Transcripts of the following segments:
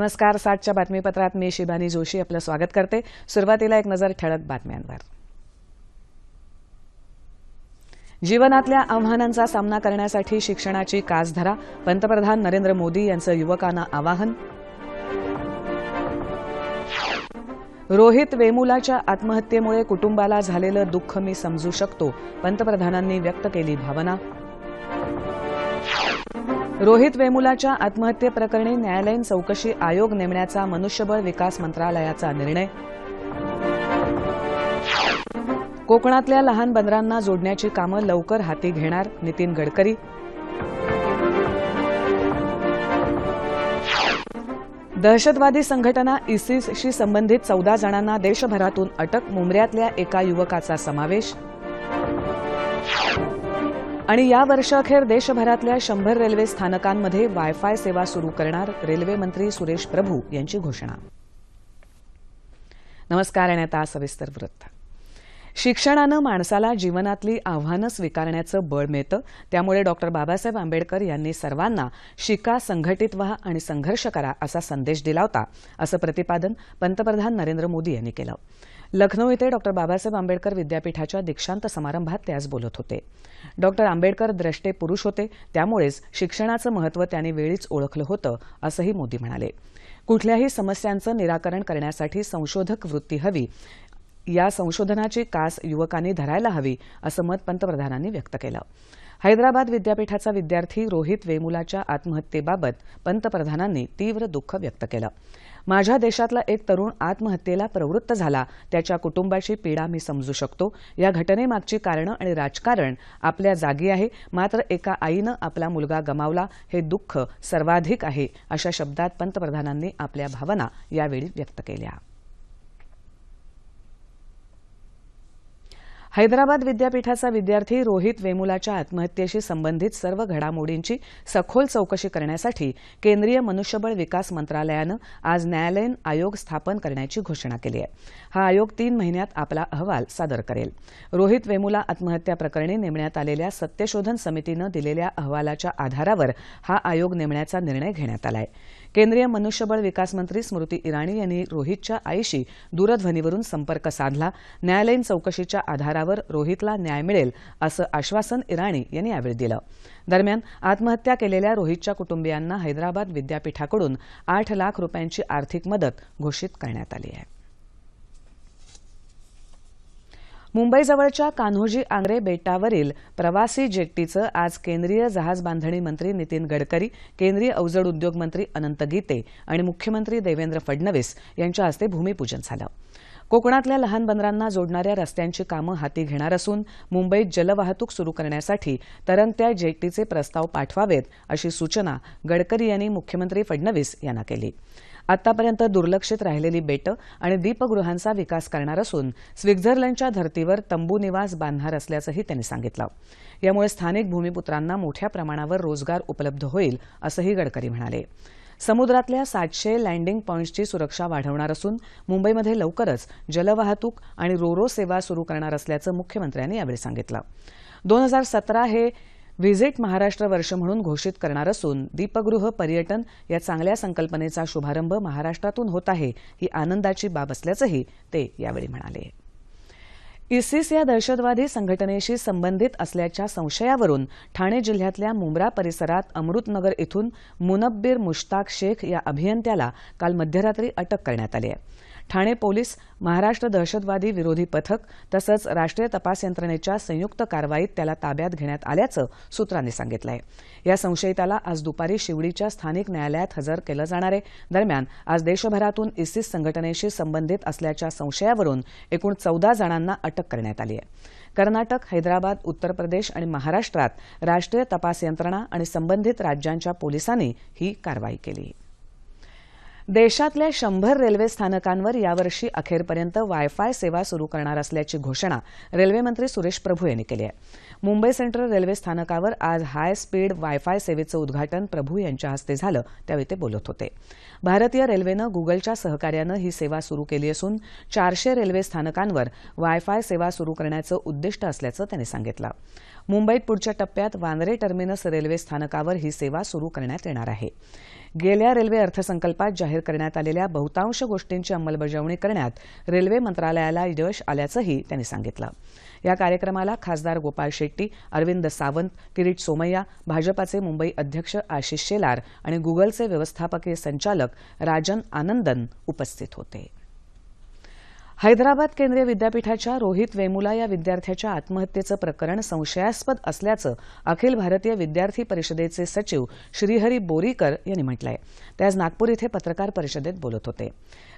नमस्कार सातच्या बातमीपत्रात मी शिबानी जोशी आपलं स्वागत करते. सुरुवातीला एक नजर ठळक बातम्यांवर. जीवनातल्या आव्हानांचा सामना करण्यासाठी शिक्षणाची कास धरा पंतप्रधान नरेंद्र मोदी यांचं युवकांना आवाहन. रोहित वेमुलाच्या आत्महत्येमुळे कुटुंबाला झालेलं दुःख मी समजू शकतो पंतप्रधानांनी व्यक्त केली भावना. रोहित वेमुलाच्या आत्महत्येप्रकरणी न्यायालयीन चौकशी आयोग नेमण्याचा मनुष्यबळ विकास मंत्रालयाचा निर्णय. कोकणातल्या लहान बंदरांना जोडण्याची कामं लवकर हाती घेणार नितीन गडकरी. दहशतवादी संघटना इसिसशी संबंधित चौदा जणांना देशभरातून अटक मुंबऱ्यातल्या एका युवकाचा समावेश. आणि या वर्षाखेर देशभरातल्या शंभर रेल्वे स्थानकांमध्ये वायफाय सेवा सुरू करणार रेल्वे मंत्री सुरेश प्रभू यांची घोषणा. नमस्कार आणि आता सविस्तर वृत्त. शिक्षणानं माणसाला जीवनातली आव्हानं स्वीकारण्याचं बळ मिळतं त्यामुळे डॉक्टर बाबासाहेब आंबेडकर यांनी सर्वांना शिका संघटित व्हा आणि संघर्ष करा असा संदेश दिला होता असं प्रतिपादन पंतप्रधान नरेंद्र मोदी यांनी केलं. लखनौ इथे डॉक्टर बाबासाहेब आंबेडकर विद्यापीठाच्या दीक्षांत समारंभात ते आज बोलत होते. डॉक्टर आंबेडकर द्रष्टे पुरुष होते त्यामुळेच शिक्षणाचं महत्त्व त्यांनी वेळीच ओळखलं होतं असंही मोदी म्हणाले. कुठल्याही समस्यांचं निराकरण करण्यासाठी संशोधक वृत्ती हवी या संशोधनाची कास युवकांनी धरायला हवी असं मत पंतप्रधानांनी व्यक्त केलं. हैदराबाद विद्यापीठाचा विद्यार्थी रोहित वेमुलाच्या आत्महत्येबाबत पंतप्रधानांनी तीव्र दुःख व्यक्त केलं. माझ्या देशातला एक तरुण आत्महत्येला प्रवृत्त झाला. त्याच्या कुटुंबाची पीडा मी समजू शकतो. या घटनेमागची कारणं आणि राजकारण आपल्या जागी आहे. मात्र एका आईनं आपला मुलगा गमावला. हे दुःख सर्वाधिक आहे अशा शब्दात पंतप्रधानांनी आपल्या भावना यावेळी व्यक्त केल्या. हैदराबाद विद्यापीठाचा विद्यार्थी रोहित वेमुलाच्या आत्महत्येशी संबंधित सर्व घडामोडींची सखोल चौकशी करण्यासाठी केंद्रीय मनुष्यबळ विकास मंत्रालयानं आज न्यायालयीन आयोग स्थापन करण्याची घोषणा केली आहे. हा आयोग तीन महिन्यात आपला अहवाल सादर करेल. रोहित वेमुला आत्महत्या प्रकरणी नेमण्यात आलेल्या सत्यशोधन समितीनं दिलेल्या अहवालाच्या आधारावर हा आयोग नेमण्याचा निर्णय घेण्यात आला आहे केंद्रीय मनुष्यबळ विकास मंत्री स्मृती इराणी यांनी रोहितच्या आईशी दूरध्वनीवरून संपर्क साधला. न्यायालयीन चौकशीच्या आधारावर रोहितला न्याय मिळेल असं आश्वासन इराणी यांनी यावेळी दिलं. दरम्यान आत्महत्या केलेल्या रोहितच्या कुटुंबियांना हैदराबाद विद्यापीठाकडून आठ लाख रुपयांची आर्थिक मदत घोषित करण्यात आली आहे. मुंबईजवळच्या कान्होजी आंग्रे बेटावरील प्रवासी जेट्टीचं आज केंद्रीय जहाज बांधणी मंत्री नितीन गडकरी केंद्रीय अवजड उद्योग मंत्री अनंत गीते आणि मुख्यमंत्री देवेंद्र फडणवीस यांच्या हस्ते भूमिपूजन झालं. कोकणातल्या लहान बंदरांना जोडणाऱ्या रस्त्यांची कामं हाती घेणार असून मुंबईत जलवाहतूक सुरू करण्यासाठी तरंगत्या जेट्टीचे प्रस्ताव पाठवावेत अशी सूचना गडकरी यांनी मुख्यमंत्री फडणवीस यांना केली. आतापर्यंत दुर्लक्षित राहिलेली बेटं आणि दीपगृहांचा विकास करणार असून स्वित्झर्लंडच्या धर्तीवर तंबू निवास बांधणार असल्याचंही त्यांनी सांगितलं. यामुळे स्थानिक भूमिपुत्रांना मोठ्या प्रमाणावर रोजगार उपलब्ध होईल असंही गडकरी म्हणाले. समुद्रातल्या सातशे लँडिंग पॉईंट्सची सुरक्षा वाढवणार असून मुंबईमध्ये लवकरच जलवाहतूक आणि रोरो सेवा सुरू करणार असल्याचं मुख्यमंत्र्यांनी यावेळी सांगितलं. दोन हजार सतरा हे व्हिजिट महाराष्ट्र वर्ष म्हणून घोषित करणार असून दीपगृह पर्यटन या चांगल्या संकल्पनेचा शुभारंभ महाराष्ट्रातून होत आहे ही आनंदाची बाब असल्याचंही ते यावेळी म्हणाले. इसिस या दहशतवादी संघटनेशी संबंधित असल्याच्या संशयावरून ठाणे जिल्ह्यातल्या मुंब्रा परिसरात अमृतनगर इथून मुनब्बीर मुश्ताक शेख या अभियंत्याला काल मध्यरात्री अटक करण्यात आली आहे. ठाणे पोलीस महाराष्ट्र दहशतवादी विरोधी पथक तसंच राष्ट्रीय तपास यंत्रणेच्या संयुक्त कारवाईत त्याला ताब्यात घेण्यात आल्याचं सूत्रांनी सांगितलं आहे या संशयिताला आज दुपारी शिवडीच्या स्थानिक न्यायालयात हजर केलं जाणार आहे. दरम्यान आज देशभरातून इसिस संघटनेशी संबंधित असल्याच्या संशयावरून एकूण चौदा जणांना अटक करण्यात आली आहे. कर्नाटक हैदराबाद उत्तर प्रदेश आणि महाराष्ट्रात राष्ट्रीय तपास यंत्रणा आणि संबंधित राज्यांच्या पोलिसांनी ही कारवाई केली. देशातल्या शंभर रेल्वे स्थानकांवर यावर्षी अखेरपर्यंत वायफाय सेवा सुरू करणार असल्याची घोषणा रेल्वेमंत्री सुरेश प्रभू यांनी केली आहे. मुंबई सेंट्रल रेल्वे स्थानकावर आज हाय स्पीड वायफाय सेवेचं उद्घाटन प्रभू यांच्या हस्ते झालं त्यावेळी ते बोलत होते. भारतीय रेल्वेनं गुगलच्या सहकार्यानं ही सेवा सुरू केली असून चारशे रेल्वे स्थानकांवर वायफाय सेवा सुरू करण्याचं उद्दिष्ट असल्याचं त्यांनी सांगितलं. मुंबईत पुढच्या टप्प्यात वांद्रे टर्मिनस रेल्वे स्थानकावर ही सेवा सुरू करण्यात येणार आहे. गेल्या रेल्वे अर्थसंकल्पात जाहीर करण्यात आलेल्या बहुतांश गोष्टींची अंमलबजावणी करण्यात रेल्वे मंत्रालयाला यश आल्याचंही त्यांनी सांगितलं. या कार्यक्रमाला खासदार गोपाळ शेट्टी अरविंद सावंत किरीट सोमय्या भाजपाचे मुंबई अध्यक्ष आशिष शेलार आणि गुगलचे व्यवस्थापकीय संचालक राजन आनंदन उपस्थित होते. हैदराबाद केंद्रीय विद्यापीठाच्या रोहित वेमुला या विद्यार्थ्याच्या आत्महत्येचं प्रकरण संशयास्पद असल्याचं अखिल भारतीय विद्यार्थी परिषदेचे सचिव श्रीहरी बोरीकर यांनी म्हटलंय. ते आज नागपूर इथं पत्रकार परिषदेत बोलत होते.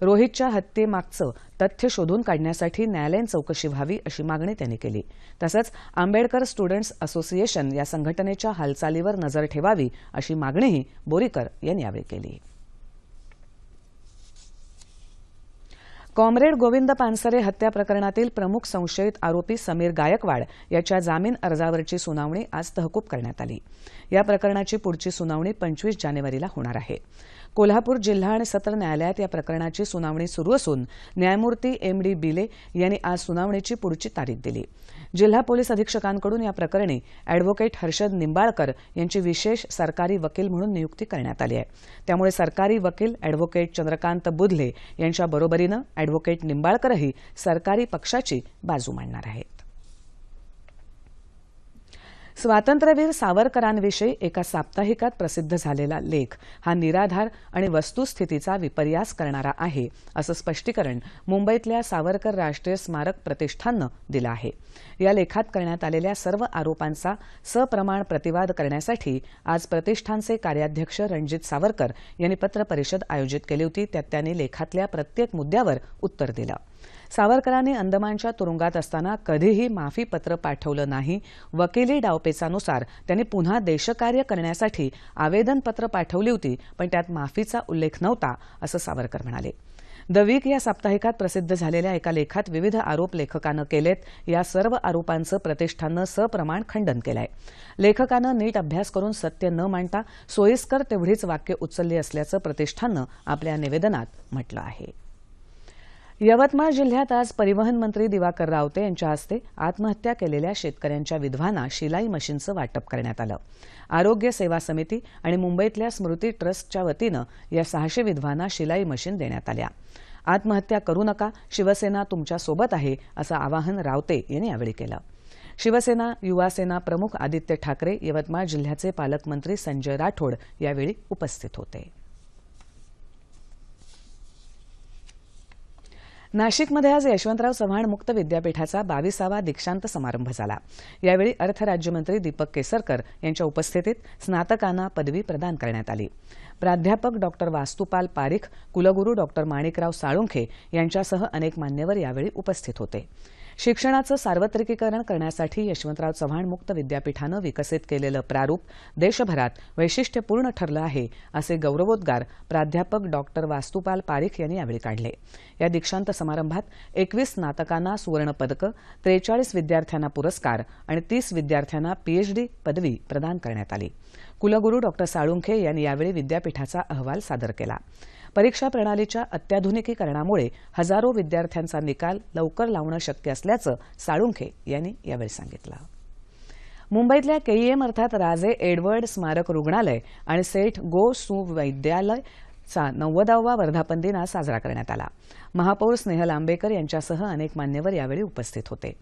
रोहितच्या हत्येमागचं तथ्य शोधून काढण्यासाठी न्यायालयीन चौकशी व्हावी अशी मागणी त्यांनी केली. तसंच आंबेडकर स्टुडंट्स असोसिएशन या संघटनेच्या हालचालीवर नजर ठेवावी अशी मागणीही बोरीकर यांनी यावेळी केली. कॉम्रेड गोविंद पानसरे हत्या प्रकरणातील प्रमुख संशयित आरोपी समीर गायकवाड याच्या जामीन अर्जावरची सुनावणी आज तहकूब करण्यात आली. या प्रकरणाची पुढची सुनावणी पंचवीस जानेवारीला होणार आहे. कोल्हापूर जिल्हा आणि सत्र न्यायालयात या प्रकरणाची सुनावणी सुरू असून न्यायमूर्ती एम डी बिले यांनी आज सुनावणीची पुढची तारीख दिली. जिल्हा पोलीस अधीक्षकांकडून या प्रकरणी अॅडव्होकेट हर्षद निंबाळकर यांची विशेष सरकारी वकील म्हणून नियुक्ती करण्यात आली आहे. त्यामुळे सरकारी वकील अॅडव्होकेट चंद्रकांत बुधले यांच्या बरोबरीनं अॅडव्होकेट निंबाळकरही सरकारी पक्षाची बाजू मांडणार आहेत. स्वातंत्र्यवीर सावरकरांविषयी एका साप्ताहिकात प्रसिद्ध झालेला लेख हा निराधार आणि वस्तुस्थितीचा विपर्यास करणारा आहे असं स्पष्टीकरण मुंबईतल्या सावरकर राष्ट्रीय स्मारक प्रतिष्ठाननं दिलं आहे. या लेखात करण्यात आलेल्या सर्व आरोपांचा सप्रमाण प्रतिवाद करण्यासाठी आज प्रतिष्ठानचे कार्याध्यक्ष रणजित सावरकर यांनी पत्रपरिषद आयोजित केली होती त्यात त्यांनी लेखातल्या प्रत्येक मुद्द्यावर उत्तर दिलं. सावरकरांनी अंदमानच्या तुरुंगात असताना कधीही माफीपत्र पाठवलं नाही. वकिली डावपेचानुसार त्यांनी पुन्हा देशकार्य करण्यासाठी आवेदनपत्र पाठवली होती पण त्यात माफीचा उल्लेख नव्हता असं सावरकर म्हणाले. द वीक या साप्ताहिकात प्रसिद्ध झालेल्या एका लेखात विविध आरोप लेखकानं केलेत. या सर्व आरोपांचं प्रतिष्ठाननं सप्रमाण खंडन केलंय. लेखकानं नीट अभ्यास करून सत्य न मांडता सोयीस्कर तेवढीच वाक्य उचलली असल्याचं प्रतिष्ठाननं आपल्या निवेदनात म्हटलं आहे. यवतमाळ जिल्ह्यात आज परिवहन मंत्री दिवाकर रावते यांच्या हस्ते आत्महत्या केलेल्या शेतकऱ्यांच्या विधवांना शिलाई मशीनचं वाटप करण्यात आलं. आरोग्य सेवा समिती आणि मुंबईतल्या स्मृती ट्रस्टच्या वतीनं या सहाशे विधवांना शिलाई मशीन देण्यात आल्या. आत्महत्या करू नका शिवसेना तुमच्यासोबत आहे असं आवाहन रावते यांनी यावेळी केलं. शिवसेना युवासेना प्रमुख आदित्य ठाकरे यवतमाळ जिल्ह्याचे पालकमंत्री संजय राठोड यावेळी उपस्थित होते. नाशिकमध्ये आज यशवंतराव चव्हाण मुक्त विद्यापीठाचा बावीसावा दीक्षांत समारंभ झाला. यावेळी अर्थराज्यमंत्री दीपक केसरकर यांच्या उपस्थितीत स्नातकांना पदवी प्रदान करण्यात आली. प्राध्यापक डॉक्टर वास्तुपाल पारिख कुलगुरू डॉक्टर माणिकराव साळुंखे यांच्यासह अनेक मान्यवर यावेळी उपस्थित होते. शिक्षणाचं सार्वत्रिकीकरण करण्यासाठी यशवंतराव चव्हाण मुक्त विद्यापीठानं विकसित केलेलं प्रारूप देशभरात वैशिष्ट्यपूर्ण ठरलं आहे असे गौरवोद्गार प्राध्यापक डॉक्टर वास्तुपाल पारिख यांनी यावेळी काढले. या दीक्षांत समारंभात एकवीस स्नातकांना सुवर्णपदकं त्रेचाळीस विद्यार्थ्यांना पुरस्कार आणि तीस विद्यार्थ्यांना पीएचडी पदवी प्रदान करण्यात आली. कुलगुरू डॉक्टर साळुंखे यांनी यावेळी विद्यापीठाचा अहवाल सादर केला. परीक्षा प्रणालीच्या अत्याधुनिकीकरणामुळे हजारो विद्यार्थ्यांचा निकाल लवकर लावणं शक्य असल्याचं साळुंखे यांनी यावेळी सांगितलं. मुंबईतल्या केईएम अर्थात राजे एडवर्ड स्मारक रुग्णालय आणि सेठ गो सु वैद्यालय चा नव्वदावा वर्धापन दिन आज साजरा करण्यात आला. महापौर स्नेहल आंबेकर यांच्यासह अनेक मान्यवर यावेळी उपस्थित होते.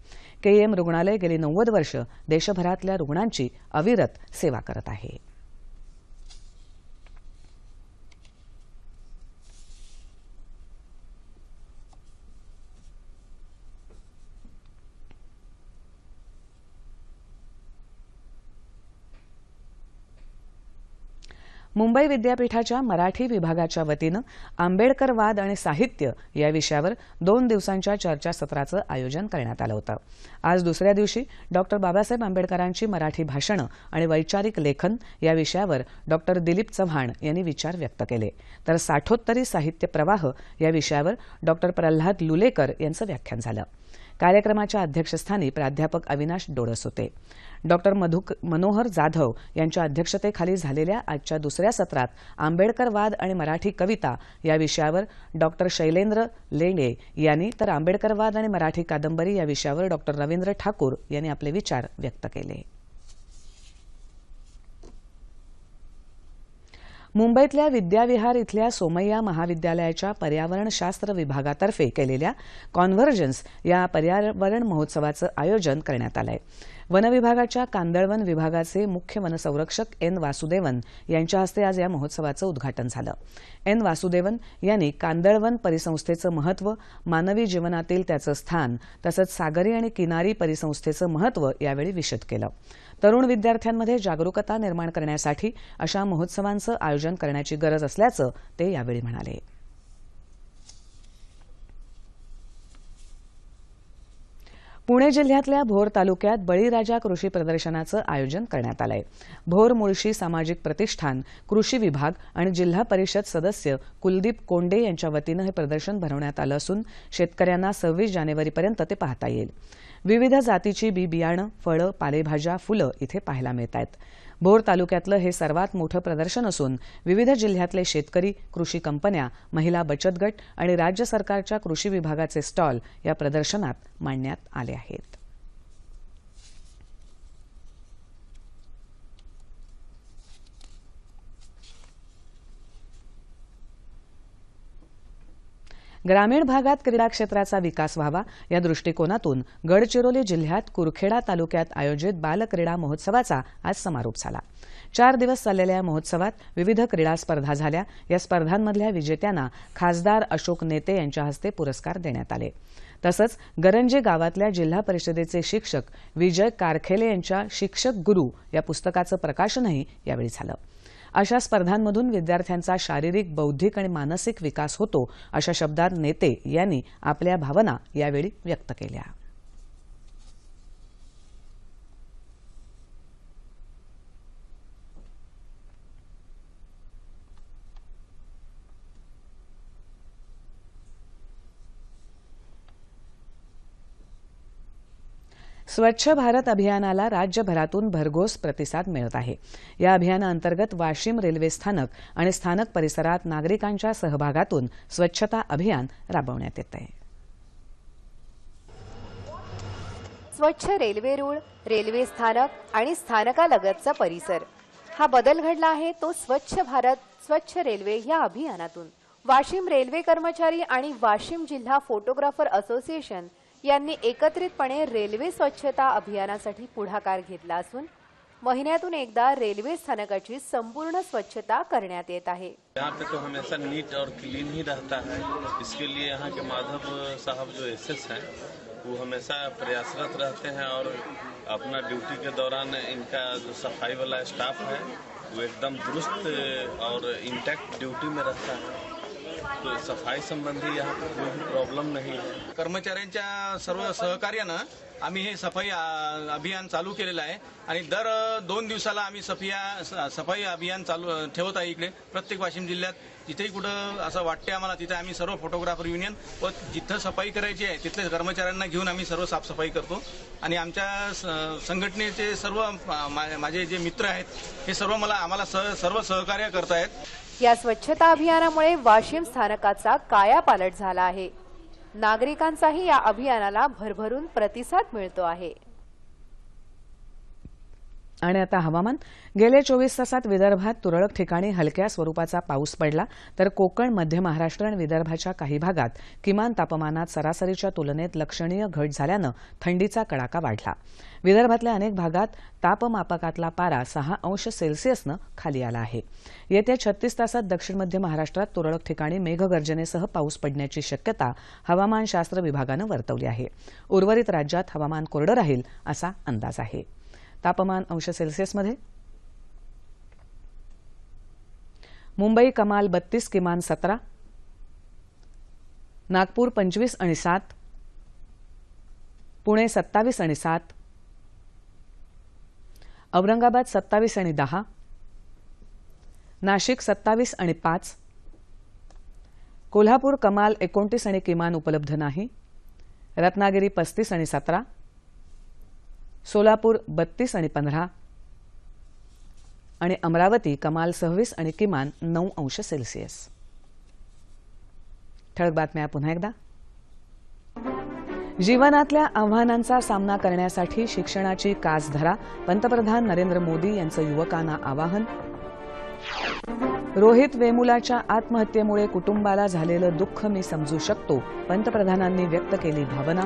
केईएम रुग्णालय गेली नव्वद वर्ष देशभरातल्या रुग्णांची अविरत सेवा करत आहे. मुंबई विद्यापीठाच्या मराठी विभागाच्या वतीनं आंबेडकरवाद आणि साहित्य या विषयावर दोन दिवसांच्या चर्चासत्राचं आयोजन करण्यात आलं होतं. आज दुसऱ्या दिवशी डॉक्टर बाबासाहेब आंबेडकरांची मराठी भाषणं आणि वैचारिक लेखन या विषयावर डॉक्टर दिलीप चव्हाण यांनी विचार व्यक्त केले. तर साठोत्तरी साहित्य प्रवाह या विषयावर डॉक्टर प्रल्हाद लुलेकर यांचं व्याख्यान झालं. कार्यक्रमाच्या अध्यक्षस्थानी प्राध्यापक अविनाश डोळस होते. डॉक्टर मनोहर जाधव यांच्या अध्यक्षतेखाली झालेल्या आजच्या दुसऱ्या सत्रात आंबेडकरवाद आणि मराठी कविता या विषयावर डॉक्टर शैलेंद्र लेणे यांनी तर आंबेडकरवाद आणि मराठी कादंबरी या विषयावर डॉक्टर रवींद्र ठाकूर यांनी आपले विचार व्यक्त केले. मुंबईतल्या विद्याविहार इथल्या सोमय्या महाविद्यालयाच्या पर्यावरणशास्त्र विभागातर्फे केलेल्या कॉन्व्हर्जन्स या पर्यावरण महोत्सवाचं आयोजन करण्यात आलं आहे वनविभागाच्या कांदळवन विभागाचे मुख्य वनसंरक्षक एन वासुदेवन यांच्या हस्ते आज या महोत्सवाचं उद्घाटन झालं. एन वासुदेवन यांनी कांदळवन परिसंस्थेचं महत्त्व मानवी जीवनातील त्याचं स्थान तसंच सागरी आणि किनारी परिसंस्थेचं महत्त्व यावेळी विशद केलं. तरुण विद्यार्थ्यांमध्ये जागरूकता निर्माण करण्यासाठी अशा महोत्सवांचं आयोजन करण्याची गरज असल्याचं ते यावेळी म्हणाले. पुणे जिल्ह्यातल्या भोर तालुक्यात बळीराजा कृषी प्रदर्शनाचं आयोजन करण्यात आलंय. भोर मुळशी सामाजिक प्रतिष्ठान कृषी विभाग आणि जिल्हा परिषद सदस्य कुलदीप कोंडे यांच्या वतीनं हे प्रदर्शन भरवण्यात आलं असून शेतकऱ्यांना सव्वीस जानेवारीपर्यंत ते पाहता येईल. विविध जातीची बी बियाणं फळं पालेभाज्या फुलं इथे पाहायला मिळत आहेत भोर तालुक्यातलं हे सर्वात मोठं प्रदर्शन असून विविध जिल्ह्यातले शेतकरी कृषी कंपन्या महिला बचत गट आणि राज्य सरकारच्या कृषी विभागाचे स्टॉल या प्रदर्शनात मांडण्यात आले आहेत. ग्रामीण भागात क्रीडा क्षेत्राचा विकास व्हावा या दृष्टिकोनातून गडचिरोली जिल्ह्यात कुरखेडा तालुक्यात आयोजित बालक्रीडा महोत्सवाचा आज समारोप झाला. चार दिवस चाललेल्या या महोत्सवात विविध क्रीडा स्पर्धा झाल्या. या स्पर्धांमधल्या विजेत्यांना खासदार अशोक नेते यांच्या हस्ते पुरस्कार देण्यात आले. तसंच गरंजे गावातल्या जिल्हा परिषदेचे शिक्षक विजय कारखेले यांच्या शिक्षक गुरु या पुस्तकाचं प्रकाशनही यावेळी झालं. अशा स्पर्धांमधून विद्यार्थ्यांचा शारीरिक बौद्धिक आणि मानसिक विकास होतो अशा शब्दात नेते यांनी आपल्या भावना यावेळी व्यक्त केल्या. स्वच्छ भारत अभियानाला राज्यभरातून भरघोस प्रतिसाद मिळत आहे. या अभियानाअंतर्गत वाशिम रेल्वे स्थानक आणि स्थानक परिसरात नागरिकांच्या सहभागातून स्वच्छता अभियान राबवण्यात येत आहे स्वच्छ रेल्वे रूळ रेल्वे स्थानक आणि स्थानकालगतचा परिसर. हा बदल घडला आहे तो स्वच्छ भारत स्वच्छ रेल्वे या अभियानातून. वाशिम रेल्वे कर्मचारी आणि वाशिम जिल्हा फोटोग्राफर असोसिएशन यांनी रेल्वे स्वच्छता अभियानासाठी पुढाकार घेतला असून, महिन्यातून एकदा रेल्वे स्थानकाची संपूर्ण स्वच्छता करण्यात यहाँ पे तो हमेशा नीट और क्लीन ही रहता है। इसके लिए यहाँ के माधव साहब जो एसएस हैं, वो हमेशा प्रयासरत रहते हैं और अपना ड्यूटी के दौरान इनका जो सफ़ाई वाला स्टाफ है, वो एकदम दुरुस्त और इंटैक्ट ड्यूटी में रहता है। तो सफाई संबंधी यहाँ पे कोई प्रॉब्लम नहीं है। कर्मचाऱ्यांच्या सर्व सहकार्यानं आम्ही हे सफाई अभियान चालू केलेलं आहे. आणि दर दोन दिवसाला आम्ही सफिया स- सफाई अभियान चालू ठेवत आहे इकडे प्रत्येक वाशिम जिल्ह्यात. जिथेही कुठं असं वाटते आम्हाला तिथे आम्ही सर्व फोटोग्राफर युनियन व जिथं सफाई करायची आहे तिथले कर्मचाऱ्यांना घेऊन आम्ही सर्व साफसफाई करतो. आणि आमच्या स- संघटनेचे सर्व मा- माझे जे मित्र आहेत हे सर्व मला आम्हाला सह सर्व सहकार्य करतायत. या स्वच्छता अभियानामुळे वाशिम स्थानकाचा कायापालट झाला आहे. नागरिकांचाही या अभियानाला भरभरून प्रतिसाद मिळतो आहे. आणि आता हवामान. गेल्या चोवीस तासात विदर्भात तुरळक ठिकाणी हलक्या स्वरूपाचा पाऊस पडला तर कोकण मध्य महाराष्ट्र आणि विदर्भाच्या काही भागात किमान तापमानात सरासरीच्या तुलनेत लक्षणीय घट झाल्यानं थंडीचा कडाका वाढला. विदर्भातल्या अनेक भागात तापमापकातला पारा सहा अंश सेल्सिअसनं खाली आला आहे. येत्या छत्तीस तासात दक्षिण मध्य महाराष्ट्रात तुरळक ठिकाणी मेघगर्जनेसह पाऊस पडण्याची शक्यता हवामानशास्त्र विभागानं वर्तवली आहे. उर्वरित राज्यात हवामान कोरडं राहील असा अंदाज आहे. तापमान अंश सेल्सिअसमध्ये मुंबई कमाल बत्तीस किमान सतरा. नागपूर पंचवीस आणि सात. पुणे सत्तावीस आणि सात. औरंगाबाद सत्तावीस आणि दहा. नाशिक सत्तावीस आणि पाच. कोल्हापूर कमाल एकोणतीस आणि किमान उपलब्ध नाही. रत्नागिरी पस्तीस आणि सतरा. सोलापूर बत्तीस आणि पंधरा. आणि अमरावती कमाल सव्वीस आणि किमान नऊ अंश सेल्सिअस. ठळक बातम्या पुन्हा एकदा. जीवनातल्या आव्हानांचा सामना करण्यासाठी शिक्षणाची कास धरा पंतप्रधान नरेंद्र मोदी यांचं युवकांना आवाहन. रोहित वेमुलाच्या आत्महत्येमुळे कुटुंबाला झालेलं दुःख मी समजू शकतो पंतप्रधानांनी व्यक्त केली भावना.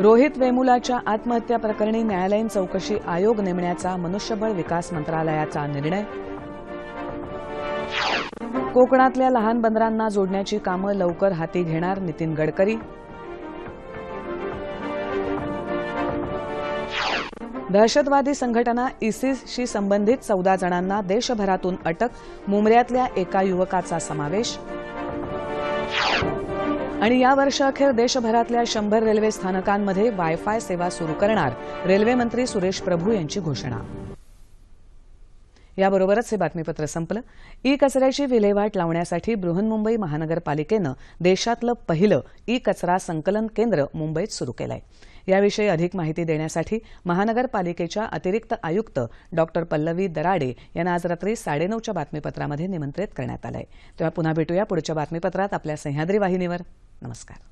रोहित वेमुलाच्या आत्महत्या प्रकरणी न्यायालयीन चौकशी आयोग नेमण्याचा मनुष्यबळ विकास मंत्रालयाचा निर्णय. कोकणातल्या लहान बंदरांना जोडण्याची कामं लवकर हाती घेणार नितीन गडकरी. दहशतवादी संघटना इसिसशी संबंधित चौदा जणांना देशभरातून अटक मुंबऱ्यातल्या एका युवकाचा समावेश. आणि या वर्षअखेर देशभरातल्या शंभर रेल्वे स्थानकांमध्ये वायफाय सेवा सुरू करणार रेल्वे मंत्री सुरेश प्रभू यांची घोषणा. याबरोबरच हे बातमीपत्र संपलं. ई कचऱ्याची विल्हेवाट लावण्यासाठी बृहन्मुंबई महानगरपालिकेनं देशातलं पहिलं ई कचरा संकलन केंद्र मुंबईत सुरू केलं आहे याविषयी अधिक माहिती देण्यासाठी महानगरपालिकेच्या अतिरिक्त आयुक्त डॉक्टर पल्लवी दराडे यांना आज रात्री साडेनऊच्या बातमीपत्रामध्ये निमंत्रित करण्यात आलं आहे तेव्हा पुन्हा भेटूया पुढच्या बातमीपत्रात आपल्या सह्याद्री वाहिनीवर. नमस्कार